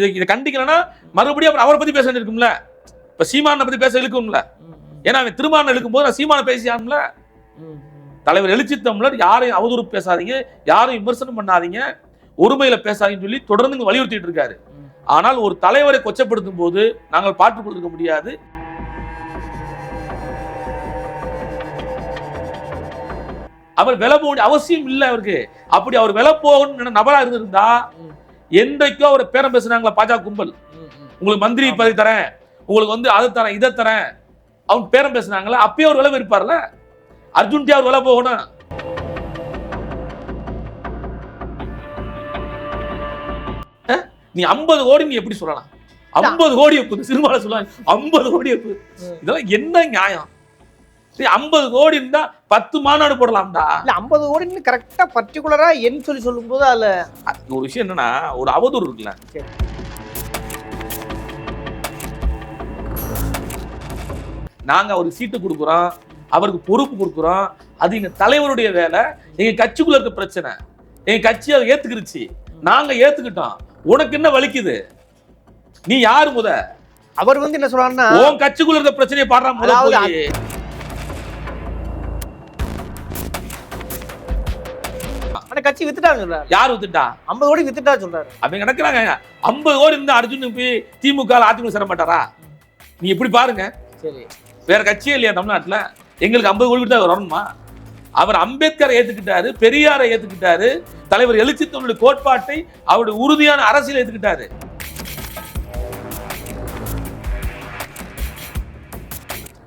இதை இதை கண்டிக்கலன்னா மறுபடியும் அப்புறம் அவரை பத்தி பேச வேண்டியிருக்கும்ல. இப்ப சீமானை பத்தி பேச இழுக்கும்ல. ஏன்னா அவன் திருமான இழுக்கும் போது நான் சீமானை பேசியான்ல தலைவர் எழுச்சி தமிழர் யாரையும் அவதூறு பேசாதீங்க யாரையும் விமர்சனம் பண்ணாதீங்க ஒருமையில பேசாதீங்கன்னு சொல்லி தொடர்ந்து வலியுறுத்திட்டு இருக்காரு. ஆனால் ஒரு தலைவரை கொச்சப்படுத்தும் போது நாங்கள் பாட்டுக் கொடுக்க முடியாது. அவர் விலை போக வேண்டிய அவசியம் இல்லை அவருக்கு. அப்படி அவர் விலை போகணும்னு நபரா இருந்திருந்தா என்றைக்கோ அவர் பேரம் பேசுனாங்களா பாஜக கும்பல். உங்களுக்கு மந்திரி. பதவி தரேன். உங்களுக்கு வந்து அதை தரேன் இதை தரேன். அவங்க பேரம் பேசுனாங்களா அப்பயே அவர் விலை இருப்பார்ல? அர்ஜுன்டே அவர் விலை போகணும்? நீ ஐம்பது கோடி நீ எப்படி சொல்லலாம்? ஐம்பது கோடி ஒப்புது சிறுமால சொல்லுவாங்க ஐம்பது கோடி ஒப்பு. இதெல்லாம் என்ன நியாயம்? ஐம்பது கோடி இருந்தா பத்து மாநாடு போடலாம்டா. இல்ல ஐம்பது கோடின்னு கரெக்டா பர்டிகுலரா எண் சொல்லி சொல்லும்போது அதுல அது ஒரு விஷயம் என்னன்னா ஒரு அவதூறு இருக்குல்ல. நாங்க அவருக்கு சீட்டு கொடுக்குறோம் அவருக்கு பொறுப்பு கொடுக்குறோம் அது எங்க தலைவருடைய வேலை எங்க கட்சிக்குள்ள இருக்க பிரச்சனை. எங்க கட்சி அதை ஏத்துக்கிருச்சு. நாங்க ஏத்துக்கிட்டோம். உனக்கு என்ன வலிக்குது? நீ யாரு முத? அவர் வந்து என்ன சொல்றாருன்னா உன் கட்சிக்குள்ள இருக்க பிரச்சனையை பாடுறா முத கட்சி வித்துட்டான்னு சொல்றாரு. யார் வித்துட்டா? ஐம்பது கோடி வித்துட்டா சொல்றாரு. அவங்க நடக்கிறாங்க. ஐம்பது கோடி இருந்தா அர்ஜுன் போய் திமுக அதிமுக சேர மாட்டாரா? நீ எப்படி பாருங்க. சரி. வேற கட்சியே இல்லையா தமிழ்நாட்டுல? எங்களுக்கு ஐம்பது கோடி தான் வரணுமா? அவர் அம்பேத்கரை ஏத்துக்கிட்டாரு பெரியாரை ஏத்துக்கிட்டாரு தலைவர் எழுச்சி தமிழுடைய கோட்பாட்டை அவருடைய உறுதியான அரசியல் ஏத்துக்கிட்டாரு.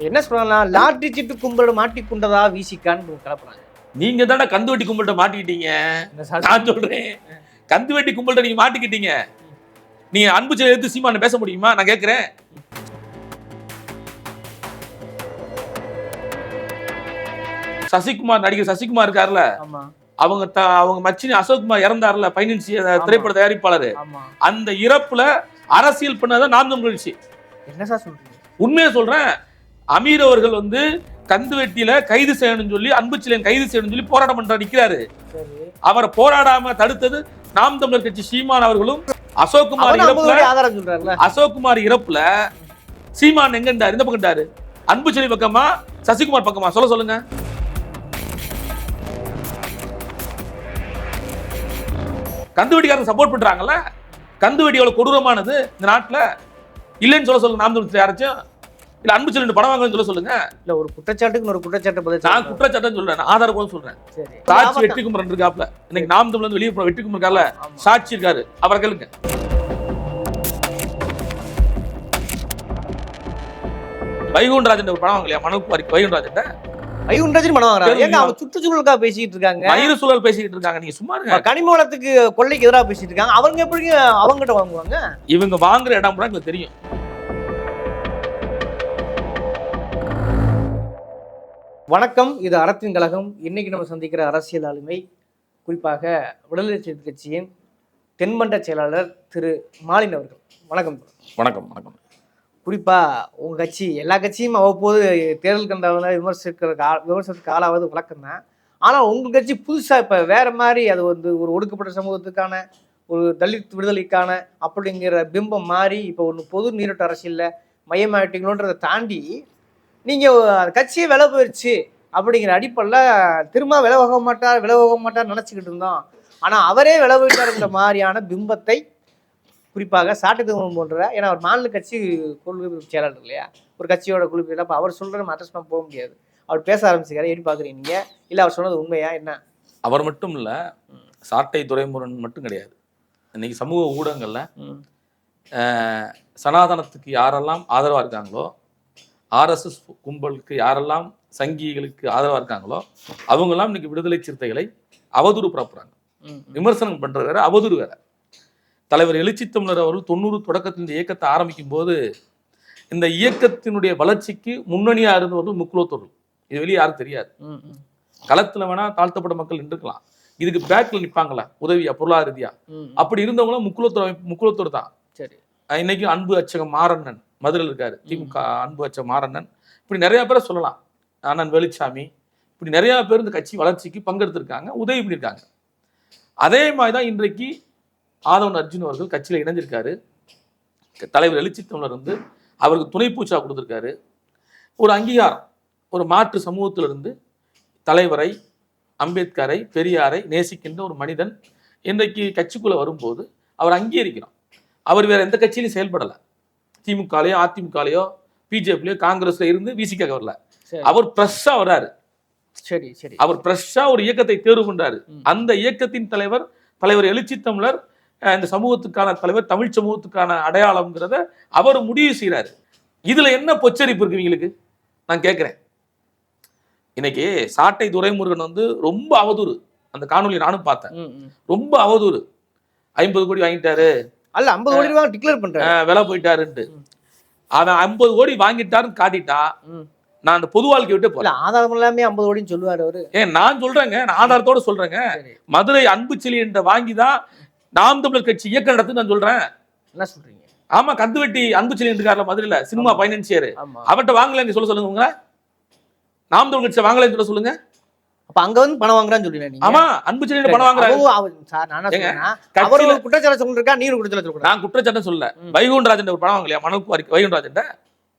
என்ன சொல்றாங்கன்னா லாட்டரி சீட்டு கும்பலோட மாட்டிக்கொண்டதா வீசிக்கான்னு கிளப்புறாங்க நீங்க தானே கந்து வெட்டி கும்பல்கிட்ட மாட்டிக்கிட்டீங்க. நான் சொல்றேன். கந்து வெட்டி கும்பல்கிட்ட நீங்க மாட்டிக்கிட்டீங்க. நீங்க அன்பு செயல் எடுத்து சீமான பேச முடியுமா? நான் கேட்கிறேன் சசிகுமார் நடிகர் சசிகுமார் இருக்காருல்ல அவங்க த- அவங்க மச்சினி அசோக்குமார் இறந்தார்ல பைனான்சி திரைப்பட தயாரிப்பாளர். அந்த இறப்புல அரசியல் பண்ணதான் நாம் தமிழ் என்ன சார் சொல்றீங்க? உண்மையை சொல்றேன். அமீர் அவர்கள் வந்து கந்து வெட்டியில கைது செய்யணும்னு சொல்லி அன்புச்சிலையன் கைது செய்யணும்னு சொல்லி போராட்டம் பண்ற நிக்கிறாரு. அவரை போராடாம தடுத்தது நாம் தமிழர் கட்சி சீமான் அவர்களும் அசோக்குமார் அவரும் ஐம்பது இறப்புல சொல்றாருல அசோக்குமார் இறப்புல சீமான் எங்கண்டாரு இந்த பக்கம்டாரு அன்புச்செலி பக்கமா சசிகுமார் பக்கமா? சொல்ல சொல்லுங்க. கந்து வெடிக்காரங்க சப்போர்ட் பண்றாங்கல்ல? கந்து வெடி எவ்வளவு கொடூரமானது இந்த நாட்டுல இல்லைன்னு சொல்ல சொல்லுங்க. நாம் தமிழ் யாராச்சும் இல்ல அன்பு செல்வன் படம் வாங்கன்னு சொல்ல சொல்லுங்க. இல்ல ஒரு குற்றச்சாட்டுக்கு ஒரு குற்றச்சாட்டு பதில் நான் சொல்றாரு. குற்றச்சாட்டம் சொல்றேன் ஆதாரம் சொல்றேன். சரி. சாட்சி வெற்றி குமரன் இருக்காப்ல இன்னைக்கு நாம் தமிழ் வந்து வெளியே போற வெற்றி குமரன் இருக்கார்ல. சாட்சி இருக்காரு. அவரை கேளுங்க. வைகுண்டராஜன் ஒரு படம் வாங்கலையா? மனோகுமாரி வைகுண்டராஜன் ஐயுண்டராஜன் பணம் வாங்குறாங்க ஏங்க அவங்க சுற்றுச்சூழலுக்காக பேசிட்டு இருக்காங்க? மயிறு சூழல் பேசிக்கிட்டு இருக்காங்க. நீங்க சும்மா இருங்க. கனிம வளத்துக்கு கொள்ளைக்கு எதிராக பேசிட்டு இருக்காங்க. அவங்க எப்படி அவங்ககிட்ட வாங்குவாங்க? இவங்க வாங்குற இடம் கூட எங்களுக்கு தெரியும். வணக்கம் இது அறத்தின் கழகம். இன்னைக்கு நம்ம சந்திக்கிற அரசியல் ஆளுமை குறிப்பாக விடுதலை சிறுத்தை கட்சியின் தென்மண்ட செயலாளர் திரு மாலின் அவர்கள். வணக்கம். வணக்கம் வணக்கம். குறிப்பா உங்க கட்சி எல்லா கட்சியும் அவ்வப்போது தேர்தல் கண்டாவது விமர்சிக்கிற கா- விமர்சனத்துக்கு ஆளாவது வழக்கம் தான் ஆனால் உங்க கட்சி புதுசா இப்ப வேற மாதிரி அது வந்து ஒரு ஒடுக்கப்பட்ட சமூகத்துக்கான ஒரு தலித் விடுதலைக்கான அப்படிங்கிற பிம்பம் மாறி இப்போ ஒன்று பொது நீரோட்ட அரசியல்ல மையமாயிட்டீங்களோன்றதை தாண்டி நீங்க அந்த கட்சியே விலை போயிடுச்சு அப்படிங்கிற அடிப்படையில் திரும்ப விலை போக மாட்டார் விலை போக மாட்டார் நினச்சிக்கிட்டு இருந்தோம். ஆனா அவரே விலை போயிட்டாருங்கிற மாதிரியான பிம்பத்தை குறிப்பாக சாட்டுத்தமிழ் போன்ற ஏன்னா அவர் மாநில கட்சி கொள்கை செயலாளர் இல்லையா? ஒரு கட்சியோட குழு அப்போ அவர் சொல்ற நம்ம அட்ரஸ் பண்ண போக முடியாது. அவர் பேச ஆரம்பிச்சுக்காரு எப்படி பார்க்குறீங்க நீங்க? இல்லை அவர் சொன்னது உண்மையா? என்ன? அவர் மட்டும் இல்ல சாட்டை துறைமுருகன் மட்டும் கிடையாது. இன்னைக்கு சமூக ஊடகங்கள்ல சனாதனத்துக்கு யாரெல்லாம் ஆதரவா இருக்காங்களோ ஆர்எஸ்எஸ் கும்பலுக்கு யாரெல்லாம் சங்கிகளுக்கு ஆதரவா இருக்காங்களோ அவங்கெல்லாம் இன்னைக்கு விடுதலை சிறுத்தைகளை அவதூறு பரப்புறாங்க விமர்சனம் பண்றது வேற அவதூறு வேற. தலைவர் எழுச்சி தமிழர் அவர்கள் தொண்ணூறு தொடக்கத்தில் இந்த இயக்கத்தை ஆரம்பிக்கும் போது இந்த இயக்கத்தினுடைய வளர்ச்சிக்கு முன்னணியா இருந்தவர்கள் முக்குலத்தோர்கள். இது வெளியே யாரும் தெரியாது. களத்துல வேணா தாழ்த்தப்பட்ட மக்கள் நின்றுக்கலாம். இதுக்கு பேக்ல நிப்பாங்களா உதவியா பொருளாதார ரீதியா. அப்படி இருந்தவங்களும் முக்குலத்தோர் முக்குலத்தோர் தான். சரி. இன்னைக்கு அன்பு அச்சகம் மாறண்ணன். மதுரையில் இருக்காரு. திமுக அன்பு அச்சகம் மாறண்ணன். இப்படி நிறைய பேரை சொல்லலாம். அண்ணன் வெளிச்சாமி இப்படி நிறைய பேர் இந்த கட்சி வளர்ச்சிக்கு பங்கெடுத்திருக்காங்க. உதவி பண்ணியிருக்காங்க. அதே மாதிரி தான் இன்றைக்கு ஆதவன் அர்ஜுன் அவர்கள் கட்சியில் இணைஞ்சிருக்காரு. தலைவர் எழுச்சி தமிழர் வந்து அவருக்கு துணை பூச்சா கொடுத்துருக்காரு. ஒரு அங்கீகாரம் ஒரு மாற்று சமூகத்திலிருந்து தலைவரை அம்பேத்கரை பெரியாரை நேசிக்கின்ற ஒரு மனிதன் இன்றைக்கு கட்சிக்குள்ள வரும்போது அவர் அங்கீகரிக்கிறோம் அவர் வேற எந்த கட்சியிலும் செயல்படலை. திமுகலையோ அதிமுகலையோ பிஜேபிலையோ காங்கிரஸ்ல இருந்து விசிக்க வரல. அவர் ஃப்ரெஷ்ஷாக வர்றாரு. சரி சரி. அவர் ஃப்ரெஷ்ஷா ஒரு இயக்கத்தை தேர்வு கொண்டாரு ம். அந்த இயக்கத்தின் தலைவர் தலைவர் எழுச்சி தமிழர் இந்த சமூகத்துக்கான தலைவர் தமிழ் சமூகத்துக்கான அடையாளம்ங்கிறத அவர் முடிவு செய்றாரு. இதுல என்ன பொச்சரிப்பு இருக்கு இவங்களுக்கு? நான் கேட்கிறேன் இன்னைக்கு சாட்டை துரைமுருகன் வந்து ரொம்ப அவதூறு. அந்த காணொளி நானும் பார்த்தேன். ரொம்ப அவதூறு. ஐம்பது கோடி வாங்கிட்டாரு. அல்ல ஐம்பது கோடி ரூபாய் டிக்ளேர் பண்றாரு. அஹ், விலை போயிட்டாருன்ட்டு. அவன் ஐம்பது கோடி வாங்கிட்டாருன்னு காட்டிட்டா. நான் அந்த பொது வாழ்க்கை விட்டு போறேன். ஆதாரம் எல்லாமே ஐம்பது கோடின்னு சொல்லுவாரு அவரு. ஏன் நான் சொல்றேங்க நான் ஆதாரத்தோட சொல்றேங்க. மதுரை அன்பு செலி என்ற வாங்கி தான் நாம் தமிழர் கட்சி இயக்கம் நடத்து நான் சொல்றேன். என்ன சொல்றீங்க? ஆமா கந்துவெட்டி அன்பு செலி இருக்கார்ல மதுரையில சினிமா பைனான்சியர். அவர்கிட்ட வாங்கலன்னு சொல்ல சொல்லுங்க நாம் தமிழ் கட்சி வாங்கலன்னு சொல்ல சொல்லுங்க. அப்ப அங்க வந்து பணம் வாங்குறான்னு சொல்றீங்க ஆமா அன்பு பணம் அவங்க- அவர் சார் நான் சொல்றேன்னா அவர் ஒரு குற்றச்சாட்டு சொல்லிருக்கா நீ ஒரு குற்றச்சாட்டு நான் குற்றச்சாட்டம் சொல்ல. வைகுண்டராஜன் ஒரு பணம் வாங்கலையா? மணல் வைகுண்டராஜன்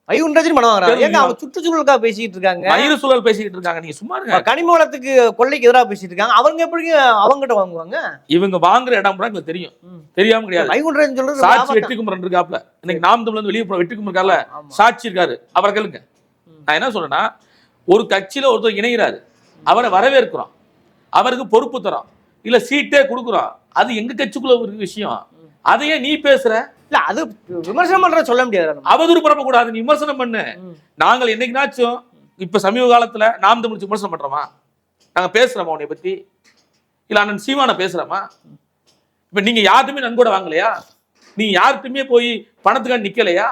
வைகுண்டராஜன் பணம் வாங்குறாங்க தெரியும். ஏங்க அவங்க சுற்றுச்சூழலுக்காக பேசிட்டு இருக்காங்க? மயிறு சூழல் பேசிக்கிட்டு இருக்காங்க. நீங்க சும்மா இருங்க. கனிம வளத்துக்கு கொள்ளைக்கு எதிராக பேசிட்டு இருக்காங்க. அவங்க எப்படி அவங்ககிட்ட வாங்குவாங்க? இவங்க வாங்குற இடம் கூட எங்களுக்கு தெரியும். தெரியாம கிடையாது. வைகுண்டராஜன் சொல்றது சாட்சி. வெற்றி குமரன் இருக்காப்ல. இன்னைக்கு நாம் தமிழ் வந்து வெளியே வெற்றி குமரன் இருக்கார்ல. சாட்சி இருக்காரு. அவரை கேளுங்க. நான் என்ன சொல்றேன்னா ஒரு கட்சியில ஒருத்தர் இணைகிறாரு. அவரை வரவேற்கிறோம். அவருக்கு பொறுப்பு தரோம் இல்ல சீட்டே கொடுக்குறோம். அது எங்க கட்சிக்குள்ள ஒரு விஷயம். அதையே நீ பேசுற. இல்ல அது விமர்சனம் பண்ற சொல்ல முடியாது. அவதூறு பரப்ப கூடாது நீ விமர்சனம் பண்ணு. நாங்கள் என்னைக்குனாச்சும் இப்ப சமீப காலத்துல நாம் தமிழ் விமர்சனம் பண்றோமா? நாங்க பேசுறோமா உன்னை பத்தி? இல்ல அண்ணன் சீமான பேசுறோமா? இப்ப நீங்க யார்ட்டுமே நன்கொடை வாங்கலையா? நீங்க யார்கிட்டயுமே போய் பணத்துக்காக நிக்கலையா?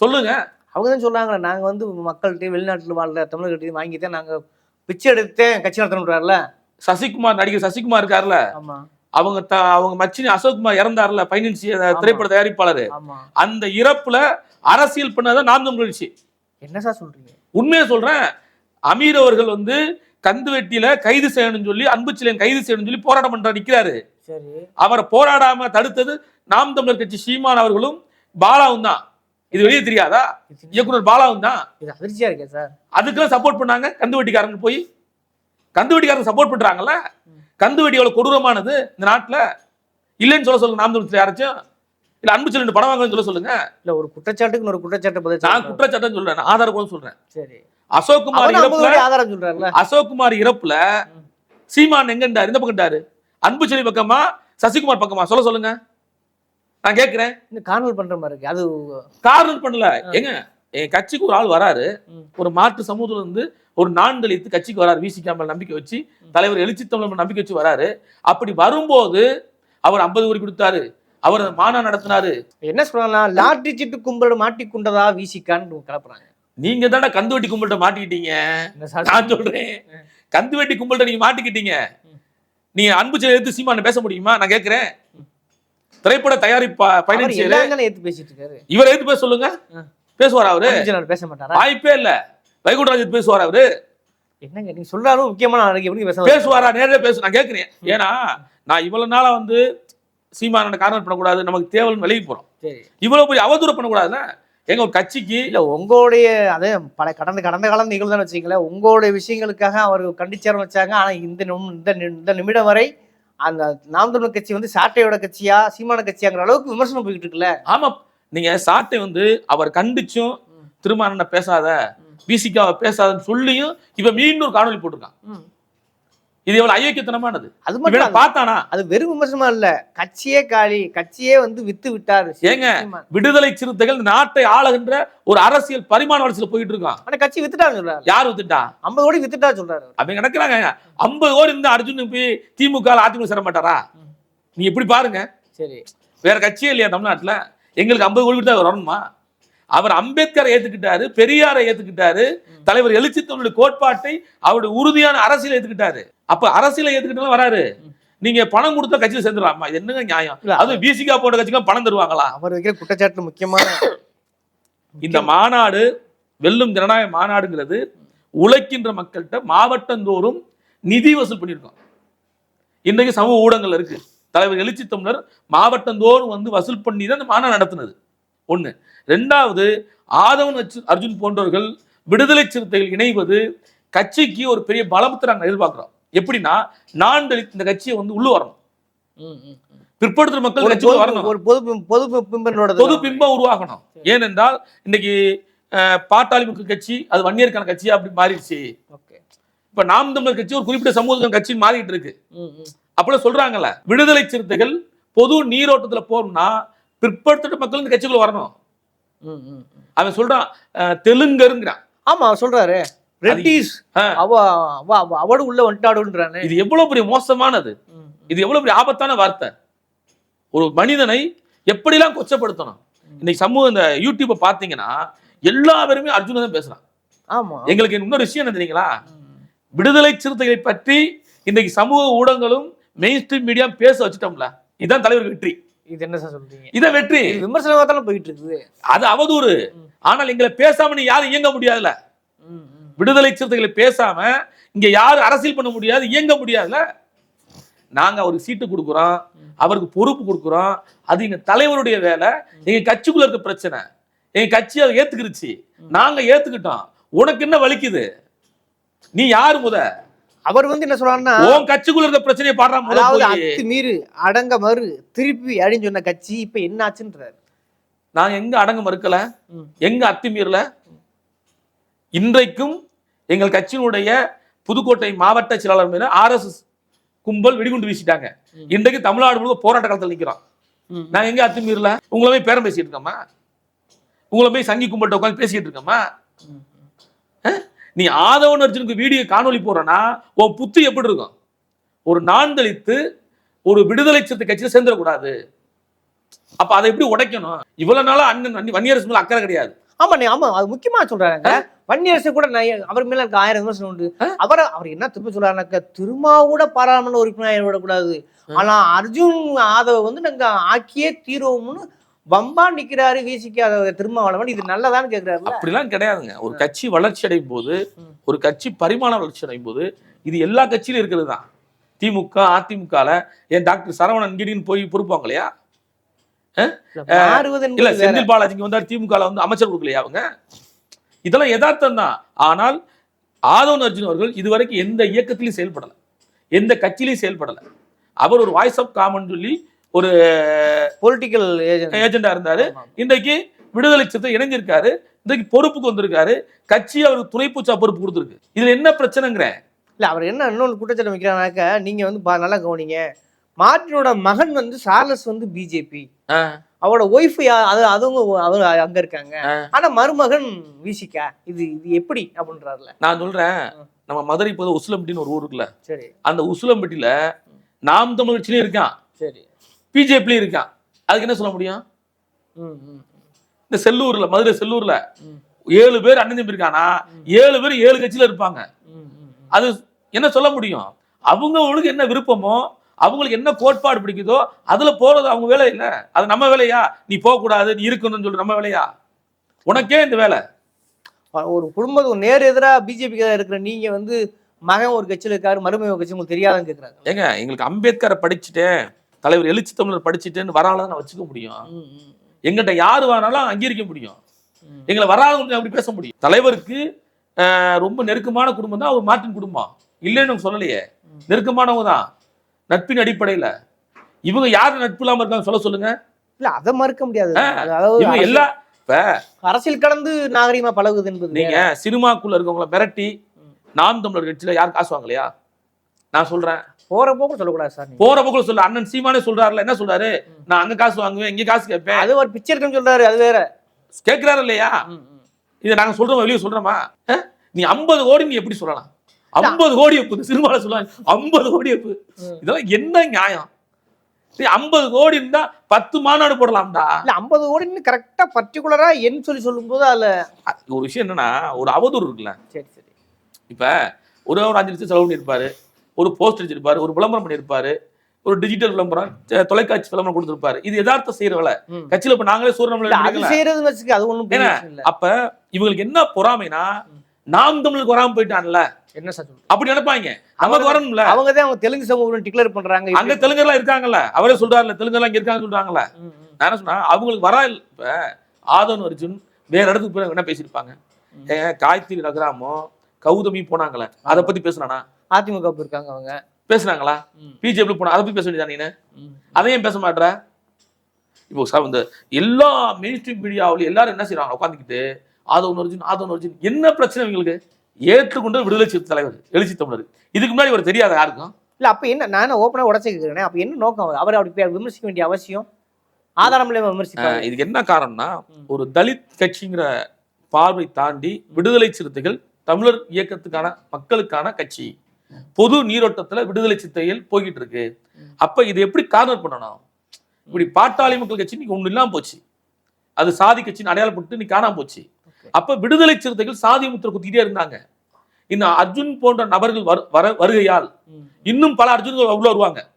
சொல்லுங்க. அவங்க தான் சொல்றாங்க நாங்க வந்து மக்கள்கிட்ட வெளிநாட்டுல வாழ்ற தமிழர்கிட்ட வாங்கிட்டேன் நாங்க பிச்சை எடுத்தேன் கட்சி நடத்தணுன்றாருல சசிகுமார் நடிகர் சசிகுமார் இருக்காருல்ல அவங்க அவங்க மச்சினி அசோக்குமார் இறந்தாருல பைனான்சி திரைப்பட தயாரிப்பாளர். அந்த இறப்புல அரசியல் பண்ணாதான் நாம் தமிழ் கட்சி என்ன சார் சொல்றீங்க? உண்மையை சொல்றேன். அமீர் அவர்கள் வந்து கந்து வெட்டியில கைது செய்யணும்னு சொல்லி அன்புச்சிலையன் கைது செய்யணும்னு சொல்லி போராட்டம் பண்ற நிக்கிறாரு. அவரை போராடாம தடுத்தது நாம் தமிழர் கட்சி சீமான் அவர்களும் பாலாவும் தான். இது வெளியே தெரியாதா? இயக்குனர் பாலாவும் தான் இது அதிர்ச்சியா இருக்கே சார். அதுக்கெல்லாம் சப்போர்ட் பண்ணாங்க. கந்து வெட்டிக்காரங்க போய் கந்து வெட்டிக்காரங்க சப்போர்ட் பண்றாங்கல்ல? கந்து வெட்டி எவ்வளவு கொடூரமானது இந்த நாட்டுல? இல்லைன்னு சொல்ல சொல்லுங்க நாம் யாராச்சும்? இல்ல அன்பு செல்வன் பணம் வாங்கன்னு சொல்ல சொல்லுங்க. இல்ல ஒரு குற்றச்சாட்டுக்கு ஒரு குற்றச்சாட்டு பதில் நான் சொல்றாரு. குற்றச்சாட்டம் சொல்றேன் ஆதாரம் சொல்றேன். சரி. இறப்புல கோடி ஆதாரம் சொல்றாருல அசோக்குமார் இறப்புல சீமான் எங்கண்டாரு இந்த பக்கம்டாரு அன்புச்செலி பக்கமா? சசிகுமார் பக்கமா? சொல்ல சொல்லுங்க. நான் கேக்குறேன். இந்த காணல் பண்ற மாதிரி இருக்கு. அது காரணம் பண்ணல. ஏங்க என் கட்சிக்கு ஒரு ஆள் வராரு. ஒரு மாற்று சமூகத்துல இருந்து ஒரு நான் தலித்து கட்சிக்கு வராரு விசிக்காமல் நம்பிக்கை வச்சு. தலைவர் எழுச்சி தமிழ் நம்பிக்கை வச்சு வராரு. அப்படி வரும்போது அவர் ஐம்பது கோடி கொடுத்தாரு. அவர் மானா நடத்தினாரு. என்ன சொல்லலாம் லாட்டரி சீட்டு கும்பலோட மாட்டிக்கொண்டதா வீசிக்கான்னு கலப்புறாங்க நீங்க தானே கந்து வெட்டி கும்பல்கிட்ட மாட்டிக்கிட்டீங்க. நான் சொல்றேன். கந்து வெட்டி கும்பல்கிட்ட நீங்க மாட்டிக்கிட்டீங்க. நீங்க அன்பு செலு எடுத்து சீமான பேச முடியுமா? நான் கேக்குறேன். திரைப்பட தயாரிப்பா தானே ஏத்து பேசிட்டு இருக்காரு. இவர் எடுத்து பேச சொல்லுங்க. பேசுவாரா அவரு? பேச மாட்டாரா? வாய்ப்பே இல்ல. வைகுண்டராஜன் பேசுவாரா அவரு? என்னங்க நீங்க சொல்றாலும் முக்கியமான எப்படி பேச பேசுவாரா? நேரடியா பேசு நான் கேட்கிறேன் ஏன்னா நான் இவ்வளவு நாளா வந்து சீமான காரணம் பண்ணக்கூடாது நமக்கு தேவல் விலகி போறோம். சரி. இவ்வளவு பெரிய அவதூறு பண்ணக்கூடாதுல்ல? எங்க ஒரு கட்சிக்கு இல்ல உங்களுடைய அதே பல கடந்த கடந்த காலம் நிகழ்வு தான் வச்சுங்களேன் உங்களுடைய விஷயங்களுக்காக அவர் கண்டிச்சாரம் வச்சாங்க. ஆனா இந்த இந்த நிமிடம் வரை அந்த நாம் தமிழர் கட்சி வந்து சாட்டையோட கட்சியா சீமான கட்சியாங்கிற அளவுக்கு விமர்சனம் போய்கிட்டு இருக்குல்ல ஆமா நீங்க சாட்டை வந்து அவர் கண்டிச்சும். திருமானனை பேசாத ம். பிசிகாவை பேசாதன்னு சொல்லியும் இவன் மீண்டும் ஒரு காணொலி போட்டிருக்கான் இது எவ்வளவு அயோக்கியத்தனமானது. அது மட்டும் பார்த்தானா? அது வெறும் விமர்சனமா இல்ல. கட்சியே காலி கட்சியே வந்து வித்து விட்டாரு. ஏங்க? விடுதலை சிறுத்தைகள் நாட்டை ஆளுகின்ற ஒரு அரசியல் பரிமாண வளர்ச்சியில போயிட்டு இருக்கான். ஆனா கட்சி வித்துட்டாரு சொல்றாரு. யார் வித்துட்டா? ஐம்பது கோடி வித்துட்டா சொல்றாரு. அவங்க நடக்கிறாங்க ஐம்பது கோடி இருந்து அர்ஜுன் போய் திமுக அதிமுக சேர மாட்டாரா. நீ எப்படி பாருங்க. சரி. வேற கட்சியே இல்லையா தமிழ்நாட்டுல? எங்களுக்கு ஐம்பது கோடி தான் வரணுமா? அவர் அம்பேத்கரை ஏத்துக்கிட்டாரு பெரியாரை ஏத்துக்கிட்டாரு. தலைவர் எழுச்சி கோட்பாட்டை அவருடைய உறுதியான அரசியலை ஏத்துக்கிட்டாரு. அப்ப அரசியலை ஏத்துக்கிட்டாலும் வராரு. நீங்க பணம் கொடுத்தா கட்சியில சேர்ந்துடலாமா என்னங்க நியாயம்? அது பிசிகா போன்ற கட்சிக்கு பணம் தருவாங்களா? அவர் வைக்கிற குற்றச்சாட்டு முக்கியமான இந்த மாநாடு வெல்லும் ஜனநாயக மாநாடுங்கிறது உழைக்கின்ற மக்கள்கிட்ட மாவட்டந்தோறும் நிதி வசூல் பண்ணியிருக்கோம். இன்றைக்கு சமூக ஊடகங்கள் இருக்கு. தலைவர் எழுச்சி தமிழர் மாவட்டந்தோறும் வந்து வசூல் பண்ணி தான் இந்த மாநாடு நடத்துனது. ஒண்ணு. ரெண்டாவது ஆதவன் அர்ஜுன் அர்ஜுன் போன்றவர்கள் விடுதலை சிறுத்தைகள் இணைவது கட்சிக்கு ஒரு பெரிய பலத்தை நாங்கள் எதிர்பார்க்கிறோம். எப்படின்னா நான் தலித் இந்த கட்சியை வந்து உள்ள வரணும். பிற்படுத்துற மக்கள் கட்சிக்குள்ள பொது வரணும். ஒரு பொது பொது பிம்- பிம்பனோட பொது பிம்பம் உருவாகணும். ஏனென்றால் இன்னைக்கு பாட்டாளி மக்கள் கட்சி அது வன்னியருக்கான கட்சி அப்படி மாறிடுச்சு. ஓகே. இப்ப நாம் தமிழர் கட்சி ஒரு குறிப்பிட்ட சமூகத்துக்கான கட்சி மாறிட்டு இருக்கு. ம், ம். அப்படி சொல்றாங்கல்ல விடுதலை சிறுத்தைகள் பொது நீரோட்டத்துல போகணும்னா பிற்படுத்தப்பட்ட மக்கள் இந்த கட்சிக்குள்ள வரணும். அவன் சொல்றான் தெலுங்கருங்கிறான். ஆமா சொல்றாரு. ரெட்டிஸ் அவடு உள்ள வந்துட்டாடுன்றானே. இது எவ்வளவு பெரிய மோசமானது. இது எவ்வளவு பெரிய ஆபத்தான வார்த்தை. ஒரு மனிதனை எப்படிலாம் கொச்சப்படுத்தணும். இன்னைக்கு சமூகம் இந்த யூடியூப்பை பார்த்தீங்கன்னா எல்லா பேருமே அர்ஜுன தான் பேசுறான். ஆமா. எங்களுக்கு இன்னொரு விஷயம் என்ன தெரியுங்களா. விடுதலை சிறுத்தைகளை பற்றி இன்னைக்கு சமூக ஊடகங்களும் மெயின் ஸ்ட்ரீம் மீடியா பேச வச்சுட்டோம்ல. இதுதான் தலைவர் வெற்றி. இது என்ன சார் சொல்றீங்க? இதை வெற்றி. இது விமர்சனமா தானே போயிட்டு இருக்குது அது அவதூறு. ஆனால் எங்களை பேசாம நீ யாரும் இயங்க முடியாதுல்ல. ம், ம். விடுதலை சிறுத்தைகளை பேசாம இங்க யாரும் அரசியல் பண்ண முடியாது இயங்க முடியாதுல்ல. நாங்க அவருக்கு சீட்டு கொடுக்குறோம் அவருக்கு பொறுப்பு கொடுக்குறோம். அது எங்க தலைவருடைய வேலை. எங்க கட்சிக்குள்ள இருக்க பிரச்சனை. எங்க கட்சி அதை ஏத்துக்கிருச்சு. நாங்க ஏத்துக்கிட்டோம். உனக்கு என்ன வலிக்குது? நீ யாரு முத? அவர் வந்து என்ன சொல்றாருன்னா உன் கட்சிக்குள்ள இருக்க பிரச்சனையை பாடுறா முத அதாவது. அத்து மீறு அடங்க மறு திருப்பி அப்படின்னு சொன்ன கட்சி இப்ப என்ன ஆச்சுன்றாரு நாங்க எங்க அடங்க மறுக்கல. எங்க அத்துமீறல இன்றைக்கும் எங்கள் கட்சியினுடைய புதுக்கோட்டை மாவட்ட செயலாளர் மீது ஆர்எஸ்எஸ் கும்பல் வெடிகுண்டு வீசிட்டாங்க. இன்றைக்கு தமிழ்நாடு முழுக்க போராட்ட காலத்தில் நிக்கிறோம் ம். நாங்க எங்க அத்துமீறல உங்களை போய் பேரம் பேசிட்டு இருக்கோமா உங்களை போய் சங்கி கும்பல்கிட்ட உட்காந்து பேசிட்டு இருக்கோமா? நீ ஆதவன் அர்ஜுனுக்கு வீடியோ காணொளி போறனா உன் புத்தி எப்படி இருக்கும்? ஒரு நான் தலித்து ஒரு விடுதலை சிறுத்தை கட்சியில் சேர்ந்துடக்கூடாது. அப்ப அதை எப்படி உடைக்கணும்? இவ்வளவு நாளா அண்ணன் வன்னி- வன்னியரசு மேல அக்கறை கிடையாது. ஆமா நீ ஆமா அது முக்கியமா சொல்றாங்க வன்னியரசு கூட அவர் மேல இருக்க ஆயிரம் விமர்சனம் உண்டு. அவர் அவர் என்ன திரும்ப சொல்றாருனாக்க திருமாவோட பாராளுமன்ற உறுப்பினர் விடக்கூடாது. ஆனா அர்ஜுன் ஆதவ வந்து நாங்க ஆக்கியே தீர்வோம்னு வம்பா நிக்கிறாரு வீசிக்காத திருமாவளவன் இது நல்லதான்னு கேக்குறாருல அப்படிலாம் கிடையாதுங்க. ஒரு கட்சி வளர்ச்சி அடையும் போது. ஒரு கட்சி பரிமாண வளர்ச்சி அடையும் போது இது எல்லா கட்சியிலும் இருக்கிறது தான் திமுக அதிமுகல ஏன் டாக்டர் சரவணன் கிடின்னு போய் பொறுப்பாங்க இல்லையா? இல்ல. செந்தில் பாலாஜிக்கு வந்தார் திமுக வந்து அமைச்சர் கொடுக்கலையா அவங்க? இதெல்லாம் யதார்த்தம் தான். ஆனால் ஆதவன் அர்ஜுன் அவர்கள் இதுவரைக்கும் எந்த இயக்கத்திலையும் செயல்படல. எந்த கட்சியிலையும் செயல்படல. அவர் ஒரு வாய்ஸ் ஆஃப் காமன் சொல்லி ஒரு பொலிட்டிக்கல் ஏஜென்ட் இருந்தாரு. இன்றைக்கு விடுதலை சிறுத்தை இணைஞ்சிருக்காரு. இன்றைக்கு பொறுப்புக்கு வந்திருக்காரு. கட்சி அவருக்கு துணைப்பூச்சா பொறுப்பு கொடுத்துருக்கு. இதுல என்ன பிரச்சனைங்கிறேன் இல்ல அவர் என்ன இன்னொன்று குற்றச்சாட்டு வைக்கிறானாக்க நீங்க வந்து நல்லா கவனிங்க. மார்ட்டினோட மகன் வந்து சார்லஸ் வந்து பிஜேபி. அவரோட ஒய்ஃப் அது அதுவும் அவர் அங்க இருக்காங்க. ஆனா மருமகன் விசிகா இது இது எப்படி அப்படின்றாருல. நான் சொல்றேன். நம்ம மதுரை இப்போ உசிலம்பட்டின்னு ஒரு ஊர் இருக்குல்ல. சரி. அந்த உசிலம்பட்டியில நாம் தமிழ் கட்சியிலும் இருக்கான். சரி. பிஜேபிலையும் இருக்கான். அதுக்கு என்ன சொல்ல முடியும்? இந்த செல்லூர்ல மதுரை செல்லூர்ல ஏழு பேர் அண்ணன் தம்பி இருக்கானா? ஏழு பேர் ஏழு கட்சியில இருப்பாங்க. அது என்ன சொல்ல முடியும்? அவங்களுக்கு என்ன விருப்பமோ அவங்களுக்கு என்ன கோட்பாடு பிடிக்குதோ அதுல போறது அவங்க வேலை இல்ல. அது நம்ம வேலையா? நீ போக கூடாது நீ இருக்கணும்னு சொல்லி நம்ம வேலையா? உனக்கே இந்த வேலை. ஒரு குடும்பத்துக்கு நேர் எதிரா பிஜேபி இருக்கிற நீங்க வந்து மகன் ஒரு கட்சியில இருக்காரு மருமகன் ஒரு கட்சி உங்களுக்கு தெரியாதுன்னு கேக்குறாங்க. ஏங்க எங்களுக்கு அம்பேத்கரை படிச்சுட்டேன். தலைவர் எழுச்சி தமிழர் படிச்சுட்டேன்னு வராளதான் நான் வச்சுக்க முடியும். எங்கிட்ட யார் வராலும் அங்கீகரிக்க முடியும். எங்களை வராதவங்க அப்படி பேச முடியும். தலைவருக்கு ரொம்ப நெருக்கமான குடும்பம் தான் அவர் மார்ட்டின் குடும்பம். இல்லைன்னு சொல்லலையே. நெருக்கமானவங்க தான். நட்பின் அடிப்படையில. இவங்க யார் நட்பு இல்லாம இருக்காங்க சொல்ல சொல்லுங்க. இல்ல அதை மறுக்க முடியாது. இவங்க எல்லா அரசியல் கடந்து நாகரிகமா பழகுது என்பது நீங்க சினிமாக்குள்ள இருக்கவங்கள மிரட்டி நாம் தமிழர் கட்சியில யார் காசு வாங்கலையா? நான் சொல்றேன். போற போக்கு சொல்லக்கூடாது சார். போற போக்குல சொல்ல. அண்ணன் சீமானே சொல்றாருல என்ன சொல்றாரு? நான் அங்க காசு வாங்குவேன் இங்க காசு கேட்பேன். அது ஒரு பிக்சர் இருக்குன்னு சொல்றாரு அது வேற. கேட்கிறாரு இல்லையா. இதை நாங்க சொல்றோம் வெளியே சொல்றோமா? நீ ஐம்பது கோடி நீ எப்படி சொல்லலாம்? ஐம்பது கோடி ஒப்பு சிறுமால சொல்லுவாங்க ஐம்பது கோடி ஒப்பு. இதெல்லாம் என்ன நியாயம்? ஐம்பது கோடி இருந்தா பத்து மாநாடு போடலாம்டா. இல்ல ஐம்பது கோடின்னு கரெக்டா பர்டிகுலரா எண் சொல்லி சொல்லும்போது அதுல ஒரு விஷயம் என்னன்னா ஒரு அவதூறு இருக்குல்ல. சரி சரி. இப்ப ஒரு ஒரு அஞ்சு லட்சம் செலவு பண்ணியிருப்பாரு. ஒரு போஸ்ட் அடிச்சிருப்பாரு ஒரு விளம்பரம் பண்ணியிருப்பாரு ஒரு டிஜிட்டல் விளம்பரம் தொலைக்காட்சி விளம்பரம் கொடுத்திருப்பாரு. இது யதார்த்த செய்யற வேலை. கட்சியில இப்ப நாங்களே சூரிய இல்ல, அது செய்யறதுன்னு வச்சுக்க அது ஒண்ணும் அப்ப இவங்களுக்கு என்ன பொறாமைனா நாம் தமிழுக்கு வராம போயிட்டான்ல. என்ன அப்படி நினைப்பாங்க. நமக்கு வரணும்ல. அவங்க தான் அவங்க தெலுங்கு சமூகம் டிக்ளேர் பண்றாங்க. அங்க தெலுங்கர்லாம் இருக்காங்கல்ல. அவரே சொல்றாருல தெலுங்கர்லாம் இங்க இருக்காங்க சொல்றாங்கல்ல. நான் என்ன சொன்னா அவங்களுக்கு வரா இப்ப ஆதவன் அர்ஜுன் வேற இடத்துக்கு போய் என்ன பேசியிருப்பாங்க? காயத்ரி ரகுராமோ கௌதமி போனாங்களே. அதை பத்தி பேசுனானா? அதிமுக இருக்காங்க அவங்க. பேசுனாங்களா? பிஜேபி போனா அதை பத்தி பேச வேண்டியதா நீ அதையும் பேச மாட்ற? இப்போ சார் இந்த எல்லா மெயின் ஸ்ட்ரீம் மீடியாவிலும் எல்லாரும் என்ன செய்றாங்க? உட்காந்துக்கிட்டு ஆதவன் அர்ஜுன் ஆதவன் அர்ஜுன் என்ன பிரச்சனை இவங்களுக்கு? ஏற்றுக்கொண்டு விடுதலை சிறுத்தை தலைவர் எழுச்சி தமிழர். இதுக்கு முன்னாடி ஒரு தெரியாத யாருக்கும்? இல்ல அப்ப என்ன நான் என்ன ஓப்பனா உடச்சு கேட்கிறேன் அப்ப என்ன நோக்கம் அவர்? அப்படி விமர்சிக்க வேண்டிய அவசியம்? ஆதாரம் இல்லாம விமர்சிப்பாங்க இதுக்கு என்ன காரணம்னா. ஒரு தலித் கட்சிங்கிற பார்வை தாண்டி விடுதலை சிறுத்தைகள் தமிழர் இயக்கத்துக்கான மக்களுக்கான கட்சி. பொது நீரோட்டத்துல விடுதலை சிறுத்தைகள் போய்கிட்டு இருக்கு. அப்ப இது எப்படி கார்னர் பண்ணணும்? இப்படி பாட்டாளி மக்கள் கட்சி நீங்க ஒண்ணு இல்லாம போச்சு. அது சாதி கட்சின்னு அடையாளப்பட்டு நீ காணாம போச்சு. அப்ப விடுதலை சிறுத்தைகள் சாதி முத்திர குத்திட்டே இருந்தாங்க. இந்த அர்ஜுன் போன்ற நபர்கள் வரு- வர வருகையால் இன்னும் பல அர்ஜுன்கள் உள்ள வருவாங்க.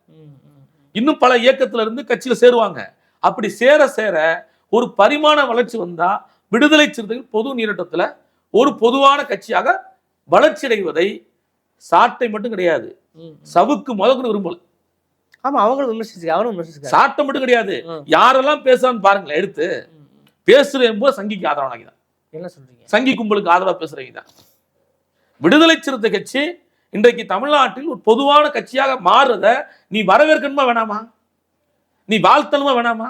இன்னும் பல இயக்கத்துல இருந்து கட்சியில சேருவாங்க. அப்படி சேர சேர ஒரு பரிமாண வளர்ச்சி வந்தா விடுதலை சிறுத்தைகள் பொது நீரோட்டத்துல ஒரு பொதுவான கட்சியாக வளர்ச்சி அடைவதை சாட்டை மட்டும் கிடையாது. சவுக்கு முதல்ல விரும்பல. ஆமா அவங்களும் விமர்சிச்சு அவரும் விமர்சிச்சிருக்காரு. சாட்டை மட்டும் கிடையாது. யாரெல்லாம் பேசுறான்னு பாருங்களேன் எடுத்து. பேசுற என்பது சங்கிக்கு ஆதரவானவங்க தான். என்ன சொல்றீங்க? சங்கி கும்பலுக்கு ஆதரவா பேசுறவங்க தான். விடுதலை சிறுத்தை கட்சி இன்றைக்கு தமிழ்நாட்டில் ஒரு பொதுவான கட்சியாக மாறுறத நீ வரவேற்கணுமா வேணாமா? நீ வாழ்த்தணுமா வேணாமா?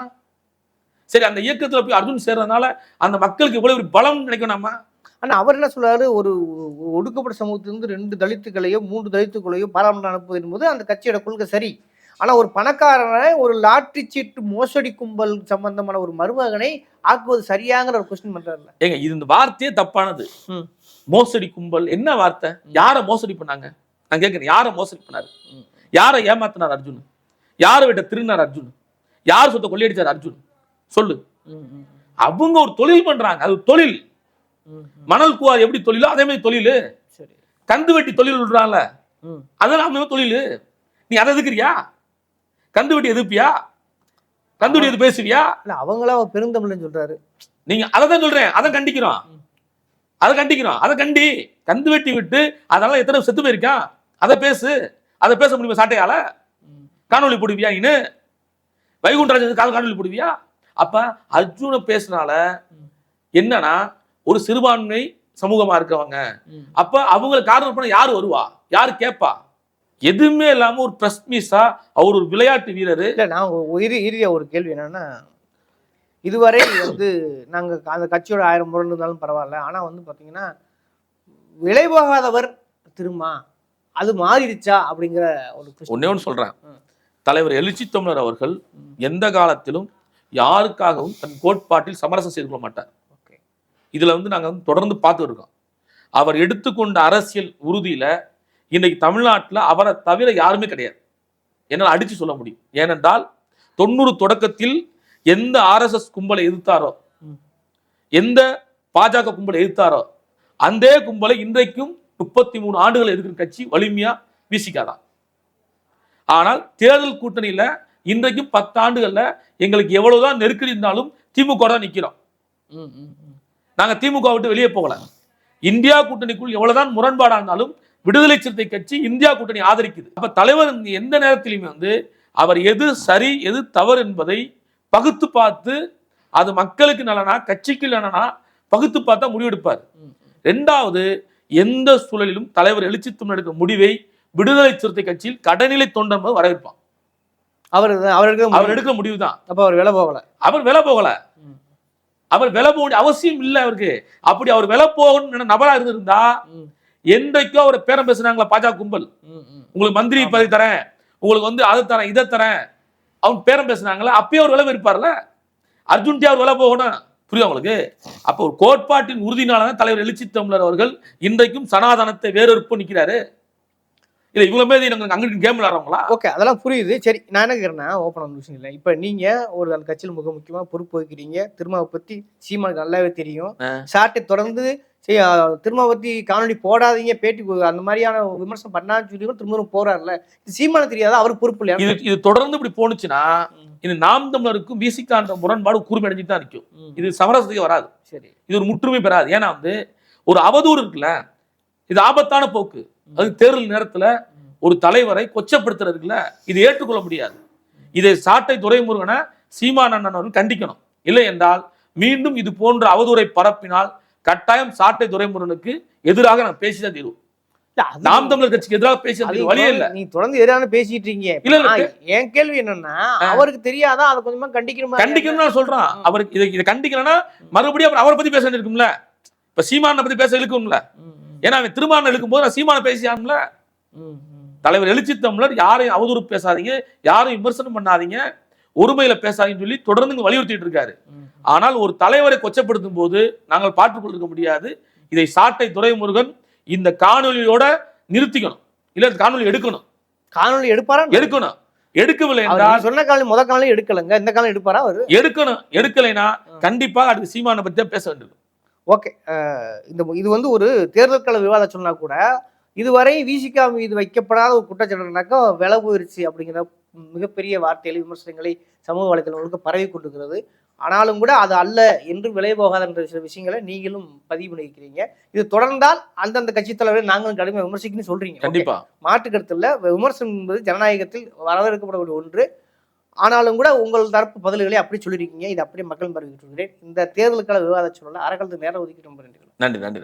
சரி அந்த இயக்கத்துல போய் அர்ஜுன் சேர்றதுனால அந்த மக்களுக்கு இவ்வளவு பலம் நினைக்கணுமா ஆனா அவர் என்ன சொல்றாரு? ஒரு ஒடுக்கப்பட்ட சமூகத்திலிருந்து ரெண்டு தலித்துகளையோ மூன்று தலித்துகளையோ பாராளுமன்றம் அனுப்புவது என்பது அந்த கட்சியோட கொள்கை சரி. ஆனா ஒரு பணக்காரனை ஒரு லாட்டரி சீட்டு மோசடி கும்பல் சம்பந்தமான ஒரு மருமகனை ஆக்குவது சரியாங்கிற ஒரு கொஸ்டின் பண்றாருல ஏங்க இது இந்த வார்த்தையே தப்பானது. மோசடி கும்பல் என்ன வார்த்தை? யார மோசடி பண்ணாங்க? நான் கேட்கிறேன் யார மோசடி பண்ணாரு. யாரை ஏமாத்தினார் அர்ஜுன்? யாரை விட்ட திருநார் அர்ஜுன்? யார் சொத்தை கொள்ளையடிச்சார் அர்ஜுன்? சொல்லு. அவங்க ஒரு தொழில் பண்றாங்க அது தொழில். மணல் குவார் எப்படி தொழிலோ அதே மாதிரி தொழில். சரி. கந்து வெட்டி தொழில் விடுறான்ல. ம். அதெல்லாம் அந்த மாதிரி தொழில். நீ அதை எதுக்குறியா? கந்து வெட்டி எதிர்ப்பியா? கந்து வெட்டி எது பேசுவியா? இல்ல அவங்களா அவர் பெருந்தமிழ்னு சொல்றாரு. நீங்க அதை தான் சொல்றேன். அதை கண்டிக்கிறோம். அதை கண்டிக்கிறோம். அதை கண்டி. கந்து வெட்டி விட்டு அதனால எத்தனை செத்து போயிருக்கான் அதை பேசு. அதை பேச முடியுமா சாட்டையால? காணொளி போடுவியா நீனு வைகுண்டராஜன் கால் காணொளி போடுவியா? அப்ப அர்ஜுன பேசுனால. என்னன்னா ஒரு சிறுபான்மை சமூகமா இருக்கவங்க. அப்ப அவங்களை காரணம் பண்ண யார் வருவா யார் கேட்பா எதுவுமே இல்லாம ஒரு பிரஸ் மீஸா அவர் ஒரு விளையாட்டு வீரரு இல்ல நான் ஒரு இறு இறுதியா ஒரு கேள்வி என்னன்னா இதுவரை வந்து நாங்க அந்த கட்சியோட ஆயிரம் முரண் இருந்தாலும் பரவாயில்ல ஆனா வந்து பாத்தீங்கன்னா விளைவாகாதவர் திருமா அது மாறிடுச்சா அப்படிங்கிற ஒரு. ஒன்னே ஒன்று சொல்றேன். தலைவர் எழுச்சி தமிழர் அவர்கள். எந்த காலத்திலும் யாருக்காகவும் தன் கோட்பாட்டில் சமரசம் செய்து கொள்ள மாட்டார். இதுல வந்து நாங்க வந்து தொடர்ந்து பார்த்து இருக்கோம். அவர் எடுத்துக்கொண்ட அரசியல் உறுதியில இன்னைக்கு தமிழ்நாட்டுல அவரை தவிர யாருமே கிடையாது. என்னால் அடிச்சு சொல்ல முடியும். ஏனென்றால் தொண்ணூறு தொடக்கத்தில் எந்த ஆர்எஸ்எஸ் கும்பலை எதிர்த்தாரோ. எந்த பாஜக கும்பலை எதிர்த்தாரோ அந்த கும்பலை இன்றைக்கும் முப்பத்தி மூணு ஆண்டுகள் எதிர்க்கிற கட்சி வலிமையா வீசிக்காதான் ஆனால் தேர்தல் கூட்டணியில இன்றைக்கும் பத்தாண்டுகள்ல எங்களுக்கு எவ்வளவுதான் நெருக்கடி இருந்தாலும் திமுக தான் நிக்கிறோம். ம், ம், ம். நாங்க திமுக விட்டு வெளியே போகல. இந்தியா கூட்டணிக்குள் எவ்வளவுதான் முரண்பாடா இருந்தாலும் விடுதலை சிறுத்தை கட்சி இந்தியா கூட்டணி ஆதரிக்குது. அப்ப தலைவர் எந்த நேரத்திலுமே வந்து அவர் எது சரி எது தவறு என்பதை பகுத்து பார்த்து அது மக்களுக்கு நலனா கட்சிக்கு நலனா பகுத்து பார்த்தா முடிவெடுப்பார். ரெண்டாவது எந்த சூழலிலும் தலைவர் எழுச்சி தமிழ் எடுக்கிற முடிவை விடுதலை சிறுத்தை கட்சியில் கடநிலை தொண்டர் என்பது வரவேற்பான் அவர் அவர் எடுக்கிற அவர் எடுக்கிற முடிவு தான் அப்ப அவர் விலை போகல. அவர் விலை போகல. அவர் விலை போக வேண்டிய அவசியம் இல்லை அவருக்கு. அப்படி அவர் விலை போகணும்னு நபரா இருந்திருந்தா என்றைக்கோ அவர் பேரம் பேசுனாங்களா பாஜக கும்பல். உங்களுக்கு மந்திரி. பதவி தரேன் உங்களுக்கு வந்து அதை தரேன் இதை தரேன். அவங்க பேரம் பேசுனாங்களா அப்பயே அவர் விலை இருப்பார்ல அர்ஜுன்டி அவர் விலை போகணும். புரியுதா உங்களுக்கு? அப்போ ஒரு கோட்பாட்டின் உறுதினால தான் தலைவர் எழுச்சி தமிழர் அவர்கள் இன்றைக்கும் சனாதனத்தை வேறொருப்பு நிற்கிறாரு இல்ல இவங்கள மாதிரி நாங்க அங்கிட்டு கேம் விளையாடுறவங்களா? ஓகே அதெல்லாம் புரியுது. சரி நான் என்ன கேட்குறேன்னா ஓப்பன் ஆன விஷயம் இல்லை. இப்போ நீங்க ஒரு அந்த கட்சியில் மிக முக்கியமா பொறுப்பு வகிக்கிறீங்க. திருமாவை பத்தி சீமானுக்கு நல்லாவே தெரியும். சாட்டை தொடர்ந்து சரி திரும்ப பத்தி காணொலி போடாதீங்க பேட்டி அந்த மாதிரியான விமர்சனம் பண்ணான்னு சொல்லி திரும்ப போறாருல இது சீமானு தெரியாதா? அவர் பொறுப்பு இல்லையா? இது இது தொடர்ந்து இப்படி போணுச்சுன்னா ம். இது நாம் தமிழருக்கும் விசிக்கான்ற முரண்பாடு கூர்மை அடைஞ்சிட்டு தான் நிற்கும் ம். இது சமரசத்துக்கு வராது. சரி. இது ஒரு முற்றுமை பெறாது. ஏன்னா வந்து ஒரு அவதூறு இருக்குல்ல இது ஆபத்தான போக்கு. அது தேர்தல் நேரத்துல ஒரு தலைவரை கொச்சப்படுத்துறது இருக்குல்ல இது ஏற்றுக்கொள்ள முடியாது. இதை சாட்டை துரைமுருகனை சீமான் அண்ணன் அவர்கள் கண்டிக்கணும். இல்லை என்றால் மீண்டும் இது போன்ற அவதூறை பரப்பினால் கட்டாயம் சாட்டை துரைமுருகனுக்கு எதிராக நான் பேசிதான் தீர்வு நாம் தமிழர் கட்சிக்கு எதிராக பேசி வழியே இல்ல. நீ தொடர்ந்து எதிரான பேசிட்டு இருக்கீங்க. இல்ல, என் கேள்வி என்னன்னா அவருக்கு தெரியாதா? அதை கொஞ்சமா கண்டிக்கணுமா? கண்டிக்கணும்னு நான் சொல்றான். அவருக்கு இதை இதை கண்டிக்கலன்னா மறுபடியும் அப்புறம் அவரை பத்தி பேச வேண்டியிருக்கும்ல. இப்ப சீமானை பத்தி பேச ம், ஏன்னா அவன் திருமானம் இழுக்கும் போது நான் சீமானை ம். தலைவர் எழுச்சி தமிழர் யாரையும் அவதூறு பேசாதீங்க யாரையும் விமர்சனம் பண்ணாதீங்க ஒருமையில பேசாதீங்கன்னு சொல்லி தொடர்ந்து வலியுறுத்திட்டு இருக்காரு. ஆனால் ஒரு தலைவரை கொச்சப்படுத்தும் போது நாங்கள் பார்த்துக் இருக்க முடியாது. இதை சாட்டை துரைமுருகன் இந்த காணொலியோட நிறுத்திக்கணும். இல்ல காணொலி எடுக்கணும். காணொளி எடுப்பாரா? எடுக்கணும். எடுக்கவில்லை என்றால் சொன்ன காலம் முத காலம் எடுக்கலங்க. இந்த காலம் எடுப்பாரா அவரு? எடுக்கணும். எடுக்கலைன்னா கண்டிப்பாக அடுத்து சீமானை பத்தி பேச வேண்டியது. ஓகே இந்த இது வந்து ஒரு தேர்தல் கள விவாதம் சொன்னா கூட இதுவரை விசிகா மீது வைக்கப்படாத ஒரு குற்றச்சாட்டுனாக்கா விலை போயிருச்சு அப்படிங்கிற மிகப்பெரிய வார்த்தைகளை விமர்சனங்களை சமூக வலைதளங்களுக்கு பரவி கொண்டிருக்கிறது. ஆனாலும் கூட அது அல்ல என்று விலை போகாத என்ற சில விஷயங்களை நீங்களும் பதிவு பண்ணியிருக்கிறீங்க. இது தொடர்ந்தால் அந்தந்த கட்சி தலைவரை நாங்களும் கடுமையாக விமர்சிக்கணும்னு சொல்றீங்க. கண்டிப்பா. மாற்று கருத்து இல்ல. விமர்சனம் என்பது ஜனநாயகத்தில் வரவேற்கப்படக்கூடிய ஒன்று. ஆனாலும் கூட உங்கள் தரப்பு பதில்களை அப்படி சொல்லியிருக்கீங்க. இது அப்படியே மக்கள் பரவிட்டு இந்த தேர்தலுக்கான விவாத சூழலை அறக்கலத்து நேரம் ஒதுக்கிட்டு ரொம்ப நன்றி நன்றி.